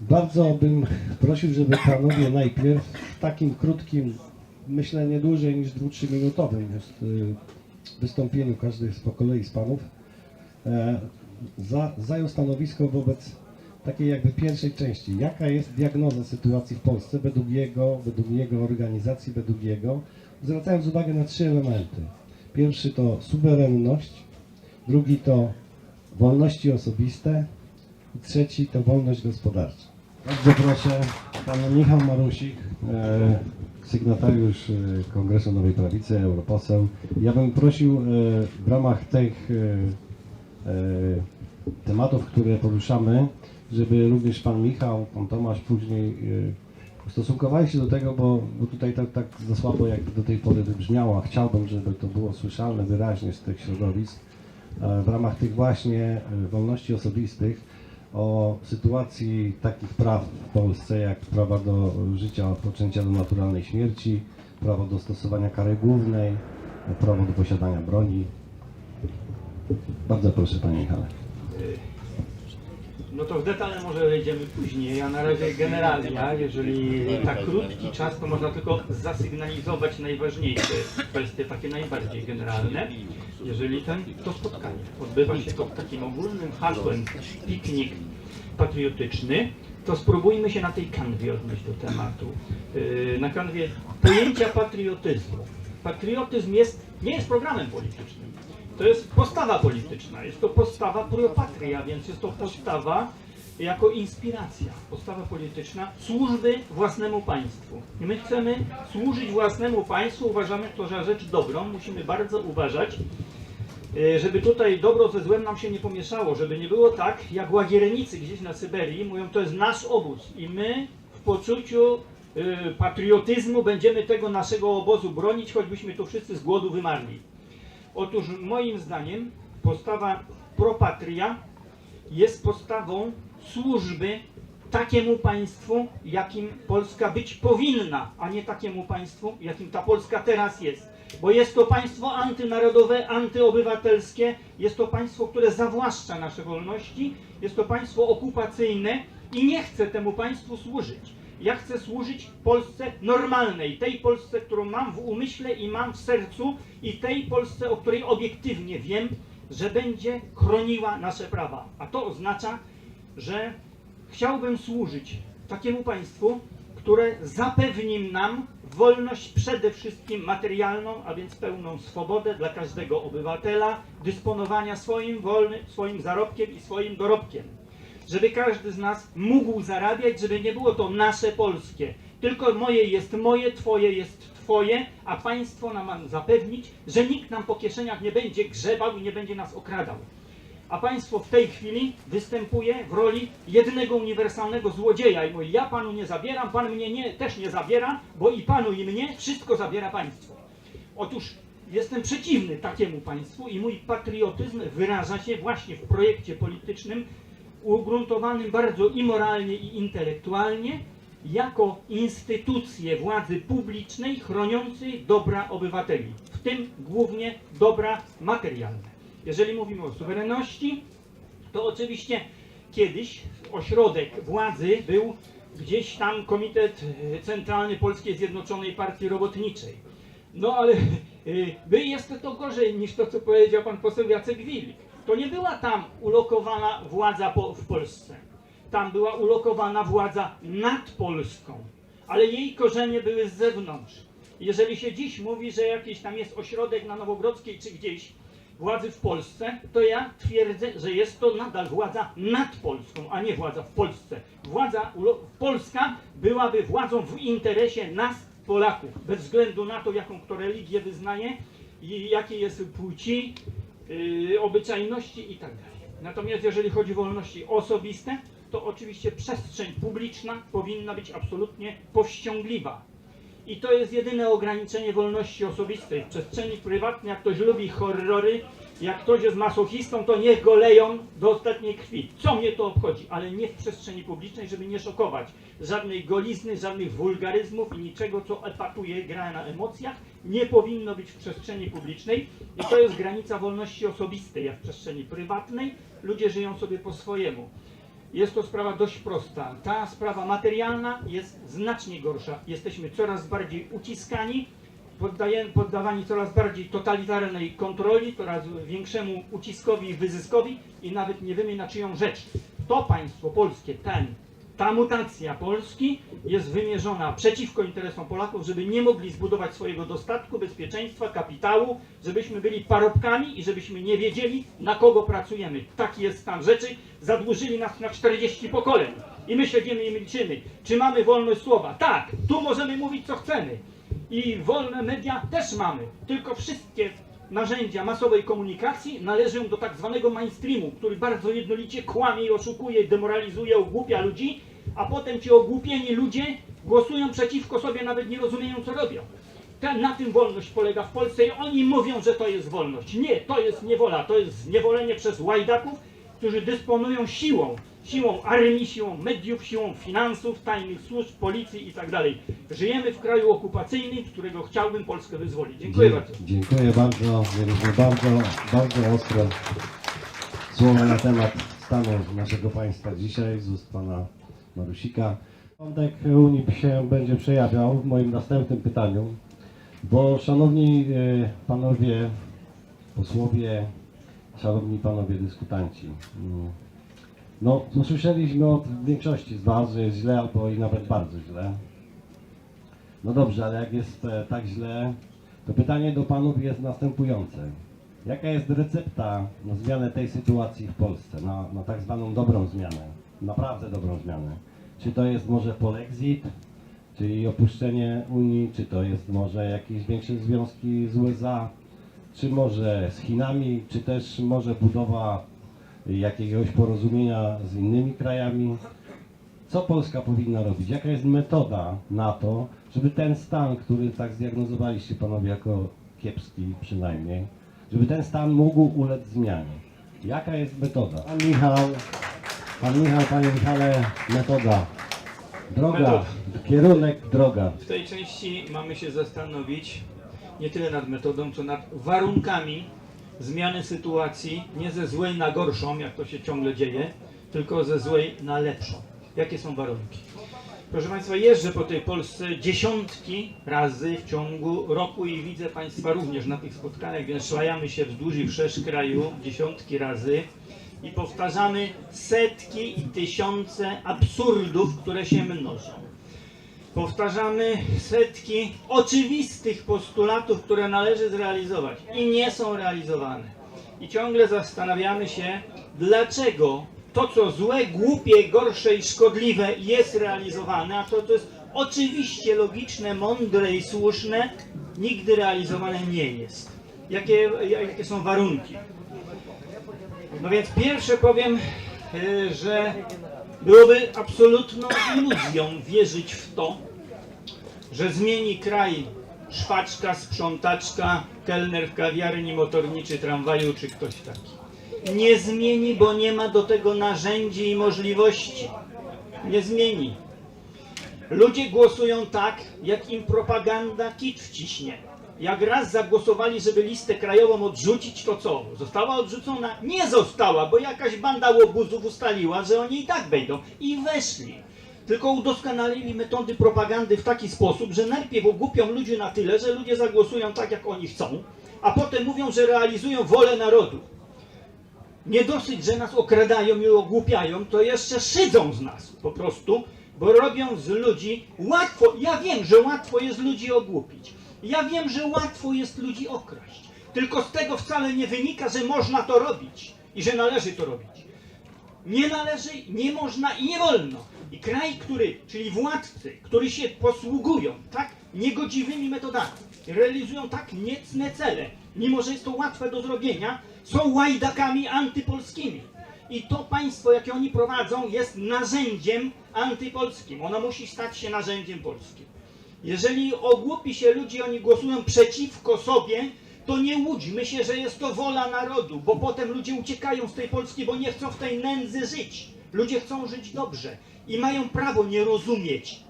Bardzo bym prosił, żeby panowie najpierw w takim krótkim, myślę nie dłużej niż 2-3 minutowym jest, y, wystąpieniu każdy z po kolei z panów e, za, zajął stanowisko wobec takiej jakby pierwszej części. Jaka jest diagnoza sytuacji w Polsce według jego, według jego organizacji, według jego, zwracając uwagę na trzy elementy. Pierwszy to suwerenność, drugi to wolności osobiste i trzeci to wolność gospodarcza. Bardzo proszę, pan Michał Marusik, e, sygnatariusz e, Kongresu Nowej Prawicy, europoseł. Ja bym prosił e, w ramach tych e, e, tematów, które poruszamy, żeby również pan Michał, pan Tomasz później e, ustosunkowali się do tego, bo, bo tutaj tak, tak za słabo jak do tej pory wybrzmiało, a chciałbym, żeby to było słyszalne wyraźnie z tych środowisk e, w ramach tych właśnie e, wolności osobistych o sytuacji takich praw w Polsce, jak prawa do życia od poczęcia do naturalnej śmierci, prawo do stosowania kary głównej, prawo do posiadania broni. Bardzo proszę Panie Michale. No to w detale może wejdziemy później, a na razie generalia, jeżeli tak krótki czas, to można tylko zasygnalizować najważniejsze kwestie, takie najbardziej generalne. Jeżeli ten, to spotkanie odbywa się pod takim ogólnym hasłem piknik patriotyczny, to spróbujmy się na tej kanwie odnieść do tematu. Yy, Na kanwie pojęcia patriotyzmu. Patriotyzm jest, nie jest programem politycznym. To jest postawa polityczna, jest to postawa pro patria, więc jest to postawa jako inspiracja, postawa polityczna służby własnemu państwu. I my chcemy służyć własnemu państwu, uważamy to za rzecz dobrą, musimy bardzo uważać, żeby tutaj dobro ze złem nam się nie pomieszało, żeby nie było tak, jak łagiernicy gdzieś na Syberii mówią, to jest nasz obóz i my w poczuciu e, patriotyzmu będziemy tego naszego obozu bronić, choćbyśmy tu wszyscy z głodu wymarli. Otóż moim zdaniem postawa propatria jest postawą służby takiemu państwu, jakim Polska być powinna, a nie takiemu państwu, jakim ta Polska teraz jest. Bo jest to państwo antynarodowe, antyobywatelskie, jest to państwo, które zawłaszcza nasze wolności, jest to państwo okupacyjne i nie chce temu państwu służyć. Ja chcę służyć Polsce normalnej, tej Polsce, którą mam w umyśle i mam w sercu, i tej Polsce, o której obiektywnie wiem, że będzie chroniła nasze prawa. A to oznacza, że chciałbym służyć takiemu państwu, które zapewni nam wolność przede wszystkim materialną, a więc pełną swobodę dla każdego obywatela, dysponowania swoim wolnym, swoim zarobkiem i swoim dorobkiem żeby każdy z nas mógł zarabiać, żeby nie było to nasze polskie. Tylko moje jest moje, twoje jest twoje, a państwo nam ma zapewnić, że nikt nam po kieszeniach nie będzie grzebał i nie będzie nas okradał. A państwo w tej chwili występuje w roli jednego uniwersalnego złodzieja i mówi, ja panu nie zabieram, pan mnie nie, też nie zabiera, bo i panu i mnie wszystko zabiera państwo. Otóż jestem przeciwny takiemu państwu i mój patriotyzm wyraża się właśnie w projekcie politycznym ugruntowanym bardzo i moralnie i intelektualnie jako instytucję władzy publicznej chroniącej dobra obywateli, w tym głównie dobra materialne. Jeżeli mówimy o suwerenności, to oczywiście kiedyś ośrodek władzy był gdzieś tam Komitet e, Centralny Polskiej Zjednoczonej Partii Robotniczej. No ale y, by jest to gorzej niż to, co powiedział pan poseł Jacek Wilk. To nie była tam ulokowana władza po, w Polsce. Tam była ulokowana władza nad Polską, ale jej korzenie były z zewnątrz. Jeżeli się dziś mówi, że jakiś tam jest ośrodek na Nowogrodzkiej czy gdzieś władzy w Polsce, to ja twierdzę, że jest to nadal władza nad Polską, a nie władza w Polsce. Władza Polska byłaby władzą w interesie nas, Polaków, bez względu na to, jaką kto religię wyznaje jakie jest płci, yy, obyczajności i tak. Natomiast jeżeli chodzi o wolności osobiste, to oczywiście przestrzeń publiczna powinna być absolutnie powściągliwa. I to jest jedyne ograniczenie wolności osobistej. W przestrzeni prywatnej, jak ktoś lubi horrory, jak ktoś jest masochistą, to niech go leją do ostatniej krwi. Co mnie to obchodzi? Ale nie w przestrzeni publicznej, żeby nie szokować. Żadnej golizny, żadnych wulgaryzmów i niczego, co epatuje, gra na emocjach, nie powinno być w przestrzeni publicznej. I to jest granica wolności osobistej, jak w przestrzeni prywatnej. Ludzie żyją sobie po swojemu. Jest to sprawa dość prosta. Ta sprawa materialna jest znacznie gorsza. Jesteśmy coraz bardziej uciskani, poddawani coraz bardziej totalitarnej kontroli, coraz większemu uciskowi i wyzyskowi i nawet nie wiemy na czyją rzecz. To państwo polskie, ten, ta mutacja Polski jest wymierzona przeciwko interesom Polaków, żeby nie mogli zbudować swojego dostatku, bezpieczeństwa, kapitału, żebyśmy byli parobkami i żebyśmy nie wiedzieli, na kogo pracujemy. Taki jest stan rzeczy. Zadłużyli nas na 40 pokoleń. I my siedzimy i milczymy. Czy mamy wolność słowa? Tak, tu możemy mówić co chcemy. I wolne media też mamy. Tylko wszystkie narzędzia masowej komunikacji należą do tak zwanego mainstreamu, który bardzo jednolicie kłamie i oszukuje, demoralizuje, ogłupia ludzi, a potem ci ogłupieni ludzie głosują przeciwko sobie, nawet nie rozumieją co robią. Ten, na tym wolność polega w Polsce i oni mówią, że to jest wolność. Nie, to jest niewola, to jest zniewolenie przez łajdaków, którzy dysponują siłą, siłą armii, siłą mediów, siłą finansów, tajnych służb, policji i tak dalej. Żyjemy w kraju okupacyjnym, którego chciałbym Polskę wyzwolić. Dziękuję bardzo. Dziękuję bardzo. Mieliśmy bardzo, bardzo ostre słowa na temat stanu naszego państwa dzisiaj z ust pana Marusika. Wątek Unii się będzie przejawiał w moim następnym pytaniu, bo szanowni e, panowie posłowie, szanowni panowie dyskutanci, mm, no usłyszeliśmy od większości z was, że jest źle albo i nawet bardzo źle. No dobrze, ale jak jest e, tak źle, to pytanie do panów jest następujące. Jaka jest recepta na zmianę tej sytuacji w Polsce, na, na tak zwaną dobrą zmianę, naprawdę dobrą zmianę? Czy to jest może polexit, czyli opuszczenie Unii, czy to jest może jakieś większe związki z USA, czy może z Chinami, czy też może budowa jakiegoś porozumienia z innymi krajami? Co Polska powinna robić? Jaka jest metoda na to, żeby ten stan, który tak zdiagnozowaliście panowie jako kiepski przynajmniej, żeby ten stan mógł ulec zmianie? Jaka jest metoda? Pan Michał, pan Michał, panie Michale, metoda. Droga, Metoda. kierunek, droga. W tej części mamy się zastanowić nie tyle nad metodą, co nad warunkami zmiany sytuacji, nie ze złej na gorszą, jak to się ciągle dzieje, tylko ze złej na lepszą. Jakie są warunki? Proszę Państwa, jeżdżę po tej Polsce dziesiątki razy w ciągu roku i widzę Państwa również na tych spotkaniach, więc szlajamy się wzdłuż i wszerz kraju dziesiątki razy i powtarzamy setki i tysiące absurdów, które się mnożą. Powtarzamy setki oczywistych postulatów, które należy zrealizować i nie są realizowane. I ciągle zastanawiamy się, dlaczego to, co złe, głupie, gorsze i szkodliwe jest realizowane, a to, co jest oczywiście logiczne, mądre i słuszne, nigdy realizowane nie jest. Jakie, jakie są warunki? No więc pierwsze powiem, y, że byłoby absolutną iluzją wierzyć w to, że zmieni kraj szpaczka, sprzątaczka, kelner w kawiarni, motorniczy tramwaju czy ktoś taki. Nie zmieni, bo nie ma do tego narzędzi i możliwości. Nie zmieni. Ludzie głosują tak, jak im propaganda kit wciśnie. Jak raz zagłosowali, żeby listę krajową odrzucić, to co? Została odrzucona? Nie została, bo jakaś banda łobuzów ustaliła, że oni i tak wejdą. I weszli. Tylko udoskonalili metody propagandy w taki sposób, że najpierw ogłupią ludzi na tyle, że ludzie zagłosują tak, jak oni chcą, a potem mówią, że realizują wolę narodu. Nie dosyć, że nas okradają i ogłupiają, to jeszcze szydzą z nas po prostu, bo robią z ludzi łatwo. Ja wiem, że łatwo jest ludzi ogłupić. Ja wiem, że łatwo jest ludzi okraść. Tylko z tego wcale nie wynika, że można to robić i że należy to robić. Nie należy, nie można i nie wolno. I kraj, który, czyli władcy, którzy się posługują tak niegodziwymi metodami, realizują tak niecne cele, mimo że jest to łatwe do zrobienia, są łajdakami antypolskimi. I to państwo, jakie oni prowadzą, jest narzędziem antypolskim. Ono musi stać się narzędziem polskim. Jeżeli ogłupi się ludzi, oni głosują przeciwko sobie, to nie łudźmy się, że jest to wola narodu, bo potem ludzie uciekają z tej Polski, bo nie chcą w tej nędzy żyć. Ludzie chcą żyć dobrze i mają prawo nie rozumieć,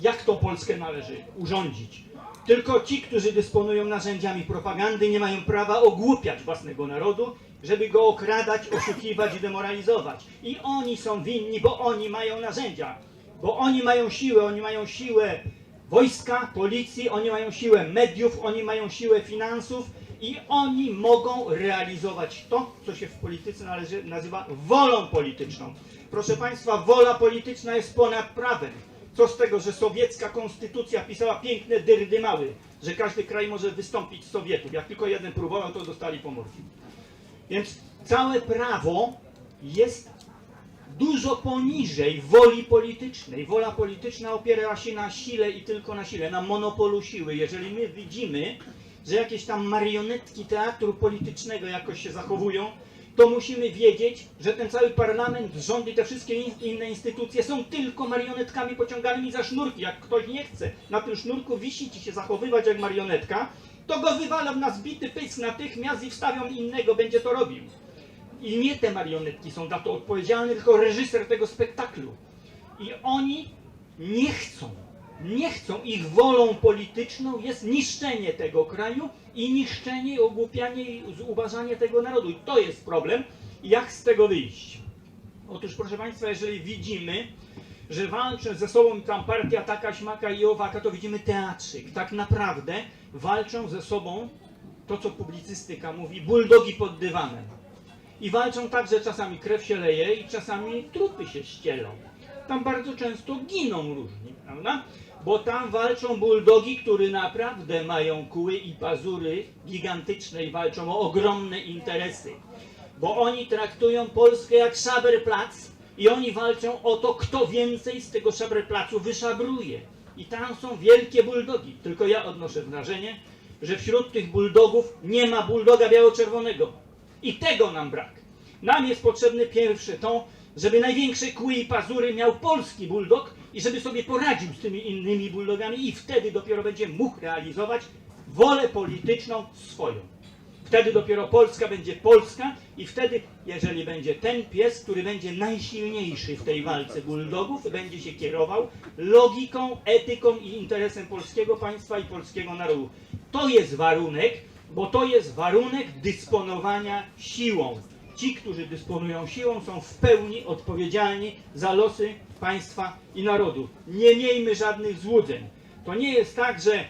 jak tą Polskę należy urządzić. Tylko ci, którzy dysponują narzędziami propagandy, nie mają prawa ogłupiać własnego narodu żeby go okradać, oszukiwać i demoralizować. I oni są winni, bo oni mają narzędzia, bo oni mają siłę, oni mają siłę wojska, policji, oni mają siłę mediów, oni mają siłę finansów i oni mogą realizować to, co się w polityce należy, nazywa wolą polityczną. Proszę Państwa, wola polityczna jest ponad prawem. Co z tego, że sowiecka konstytucja pisała piękne dyrdymały, że każdy kraj może wystąpić z Sowietów. Jak tylko jeden próbował, to dostali pomorki. Więc całe prawo jest dużo poniżej woli politycznej. Wola polityczna opiera się na sile i tylko na sile, na monopolu siły. Jeżeli my widzimy, że jakieś tam marionetki teatru politycznego jakoś się zachowują, to musimy wiedzieć, że ten cały parlament, rząd i te wszystkie in- inne instytucje są tylko marionetkami pociąganymi za sznurki. Jak ktoś nie chce na tym sznurku wisić i się zachowywać jak marionetka, to go wywalą na zbity pysk natychmiast i wstawią innego, będzie to robił. I nie te marionetki są za to odpowiedzialne, tylko reżyser tego spektaklu. I oni nie chcą, nie chcą, ich wolą polityczną jest niszczenie tego kraju i niszczenie, ogłupianie i zubażanie tego narodu. I to jest problem. Jak z tego wyjść? Otóż, proszę Państwa, jeżeli widzimy, że walczą ze sobą tam partia taka, śmaka i owaka, to widzimy teatrzyk. Tak naprawdę walczą ze sobą, to co publicystyka mówi, buldogi pod dywanem. I walczą tak, że czasami krew się leje i czasami trupy się ścielą. Tam bardzo często giną różni, prawda? Bo tam walczą buldogi, które naprawdę mają kły i pazury gigantyczne i walczą o ogromne interesy. Bo oni traktują Polskę jak szaberplac i oni walczą o to, kto więcej z tego szaberplacu wyszabruje. I tam są wielkie buldogi. Tylko ja odnoszę wrażenie, że wśród tych buldogów nie ma buldoga biało-czerwonego. I tego nam brak. Nam jest potrzebne pierwsze to, żeby największe kły i pazury miał polski bulldog i żeby sobie poradził z tymi innymi bulldogami i wtedy dopiero będzie mógł realizować wolę polityczną swoją. Wtedy dopiero Polska będzie Polska i wtedy, jeżeli będzie ten pies, który będzie najsilniejszy w tej walce bulldogów, będzie się kierował logiką, etyką i interesem polskiego państwa i polskiego narodu. To jest warunek, bo to jest warunek dysponowania siłą. Ci, którzy dysponują siłą, są w pełni odpowiedzialni za losy państwa i narodu. Nie miejmy żadnych złudzeń. To nie jest tak, że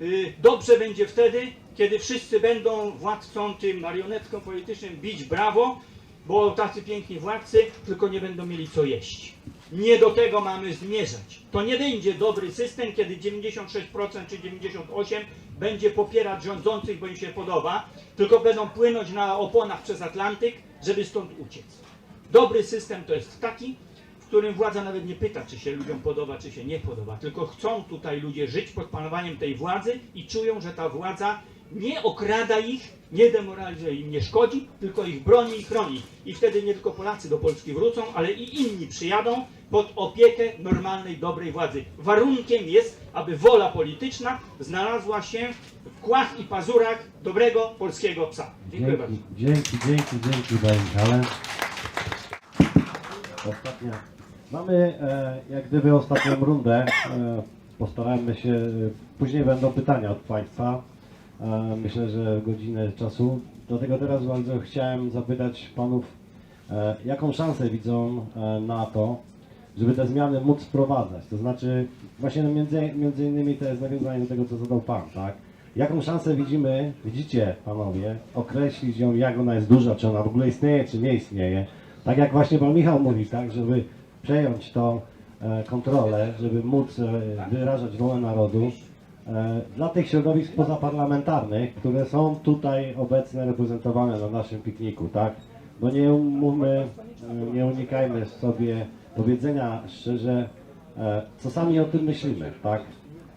y, dobrze będzie wtedy, kiedy wszyscy będą władcom, tym marionetkom politycznym bić brawo, bo tacy piękni władcy tylko nie będą mieli co jeść. Nie do tego mamy zmierzać. To nie będzie dobry system, kiedy 96% czy 98% będzie popierać rządzących, bo im się podoba, tylko będą płynąć na oponach przez Atlantyk, żeby stąd uciec. Dobry system to jest taki, w którym władza nawet nie pyta, czy się ludziom podoba, czy się nie podoba, tylko chcą tutaj ludzie żyć pod panowaniem tej władzy i czują, że ta władza nie okrada ich, nie demoralizuje im, nie szkodzi, tylko ich broni i chroni. I wtedy nie tylko Polacy do Polski wrócą, ale i inni przyjadą pod opiekę normalnej, dobrej władzy. Warunkiem jest, aby wola polityczna znalazła się w kłach i pazurach dobrego polskiego psa. Dziękuję bardzo. Dzięki, dzięki, dzięki, dzięki Panie Michale. Ostatnia. Mamy e, jak gdyby ostatnią rundę. E, postaramy się, e, później będą pytania od Państwa. Myślę, że godzinę czasu. Dlatego teraz bardzo chciałem zapytać Panów, e, jaką szansę widzą e, na to, żeby te zmiany móc wprowadzać. To znaczy, właśnie no między, między innymi to jest nawiązanie do tego, co zadał Pan, tak? Jaką szansę widzimy, widzicie Panowie, określić ją, jak ona jest duża, czy ona w ogóle istnieje, czy nie istnieje. Tak jak właśnie Pan Michał mówi, tak, żeby przejąć tą e, kontrolę, żeby móc wyrażać wolę narodu dla tych środowisk pozaparlamentarnych, które są tutaj obecne, reprezentowane na naszym pikniku, tak? Bo nie mówmy, e, nie unikajmy sobie powiedzenia szczerze, e, co sami o tym myślimy, tak?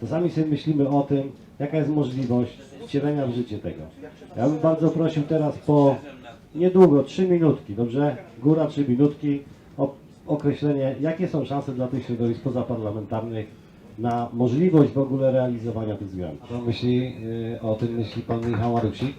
Czasami sobie myślimy o tym, jaka jest możliwość wcielenia w życie tego. Ja bym bardzo prosił teraz po niedługo, trzy minutki, dobrze? Góra trzy minutki, o określenie, jakie są szanse dla tych środowisk pozaparlamentarnych na możliwość w ogóle realizowania tych zmian. To myśli, y, o tym myśli pan Michał Marusik.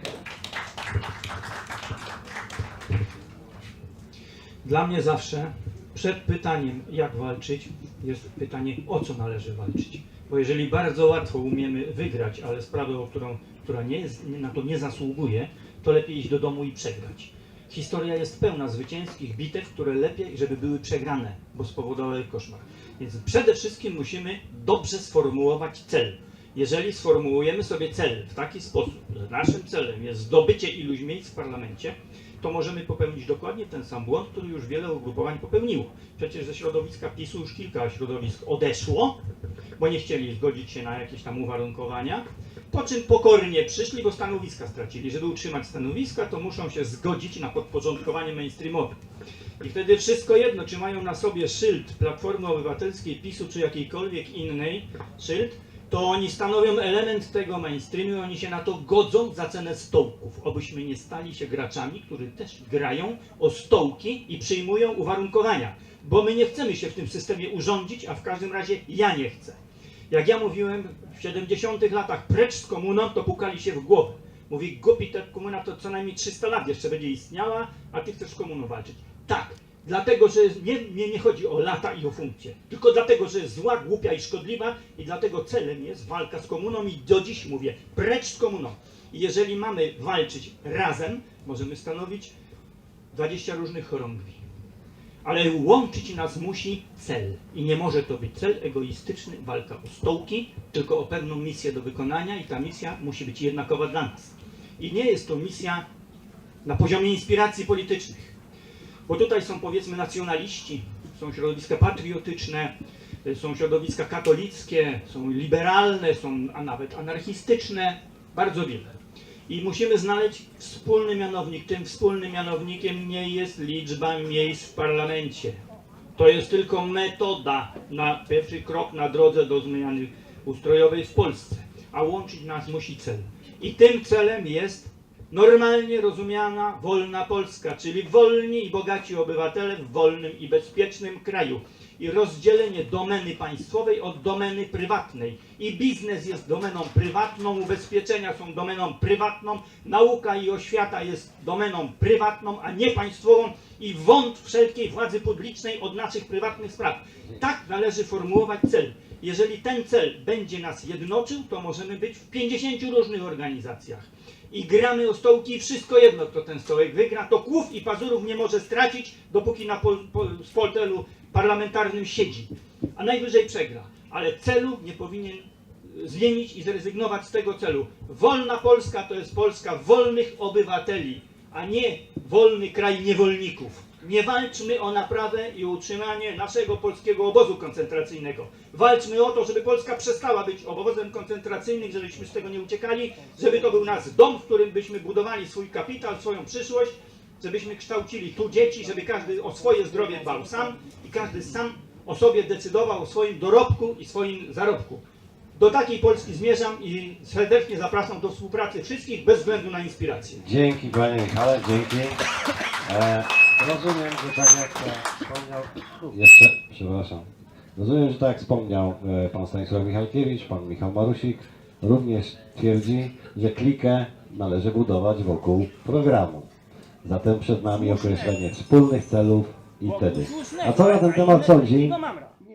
Dla mnie zawsze przed pytaniem, jak walczyć, jest pytanie, o co należy walczyć. Bo jeżeli bardzo łatwo umiemy wygrać, ale sprawę, o którą, która nie jest, na to nie zasługuje, to lepiej iść do domu i przegrać. Historia jest pełna zwycięskich bitew, które lepiej, żeby były przegrane, bo spowodowały koszmar. Więc przede wszystkim musimy dobrze sformułować cel. Jeżeli sformułujemy sobie cel w taki sposób, że naszym celem jest zdobycie iluś miejsc w parlamencie, to możemy popełnić dokładnie ten sam błąd, który już wiele ugrupowań popełniło. Przecież ze środowiska PiSu już kilka środowisk odeszło, bo nie chcieli zgodzić się na jakieś tam uwarunkowania, po czym pokornie przyszli, bo stanowiska stracili. Żeby utrzymać stanowiska, to muszą się zgodzić na podporządkowanie mainstreamowe. I wtedy wszystko jedno, czy mają na sobie szyld Platformy Obywatelskiej, PiSu, czy jakiejkolwiek innej szyld, to oni stanowią element tego mainstreamu i oni się na to godzą za cenę stołków. Obyśmy nie stali się graczami, którzy też grają o stołki i przyjmują uwarunkowania. Bo my nie chcemy się w tym systemie urządzić, a w każdym razie ja nie chcę. Jak ja mówiłem w 70 latach precz z komuną, to pukali się w głowę. Mówi, głupi ta komuna to co najmniej 300 lat jeszcze będzie istniała, a ty chcesz komuną walczyć. Tak, dlatego, że nie, nie, nie chodzi o lata i o funkcje, tylko dlatego, że jest zła, głupia i szkodliwa i dlatego celem jest walka z komuną i do dziś mówię, precz z komuną. I jeżeli mamy walczyć razem, możemy stanowić 20 różnych chorągwi. Ale łączyć nas musi cel. I nie może to być cel egoistyczny, walka o stołki, tylko o pewną misję do wykonania i ta misja musi być jednakowa dla nas. I nie jest to misja na poziomie inspiracji politycznych. Bo tutaj są powiedzmy nacjonaliści, są środowiska patriotyczne, są środowiska katolickie, są liberalne, są a nawet anarchistyczne, bardzo wiele. I musimy znaleźć wspólny mianownik. Tym wspólnym mianownikiem nie jest liczba miejsc w parlamencie. To jest tylko metoda na pierwszy krok na drodze do zmiany ustrojowej w Polsce. A łączyć nas musi cel. I tym celem jest normalnie rozumiana wolna Polska, czyli wolni i bogaci obywatele w wolnym i bezpiecznym kraju. I rozdzielenie domeny państwowej od domeny prywatnej. I biznes jest domeną prywatną, ubezpieczenia są domeną prywatną, nauka i oświata jest domeną prywatną, a nie państwową i wąt wszelkiej władzy publicznej od naszych prywatnych spraw. Tak należy formułować cel. Jeżeli ten cel będzie nas jednoczył, to możemy być w 50 różnych organizacjach. I gramy o stołki i wszystko jedno, kto ten stołek wygra, to kłów i pazurów nie może stracić, dopóki na pol, w fotelu parlamentarnym siedzi. A najwyżej przegra. Ale celu nie powinien y, zmienić i zrezygnować z tego celu. Wolna Polska to jest Polska wolnych obywateli, a nie wolny kraj niewolników. Nie walczmy o naprawę i utrzymanie naszego polskiego obozu koncentracyjnego. Walczmy o to, żeby Polska przestała być obozem koncentracyjnym, żebyśmy z tego nie uciekali, żeby to był nasz dom, w którym byśmy budowali swój kapitał, swoją przyszłość, żebyśmy kształcili tu dzieci, żeby każdy o swoje zdrowie dbał sam i każdy sam o sobie decydował o swoim dorobku i swoim zarobku. Do takiej Polski zmierzam i serdecznie zapraszam do współpracy wszystkich bez względu na inspirację. Dzięki panie Michale, dzięki. E, rozumiem, że tak jak wspomniał, jeszcze, przepraszam. Rozumiem, że tak jak wspomniał e, pan Stanisław Michalkiewicz, pan Michał Marusik, również twierdzi, że klikę należy budować wokół programu. Zatem przed nami określenie wspólnych celów i wtedy. A co na ten temat sądzi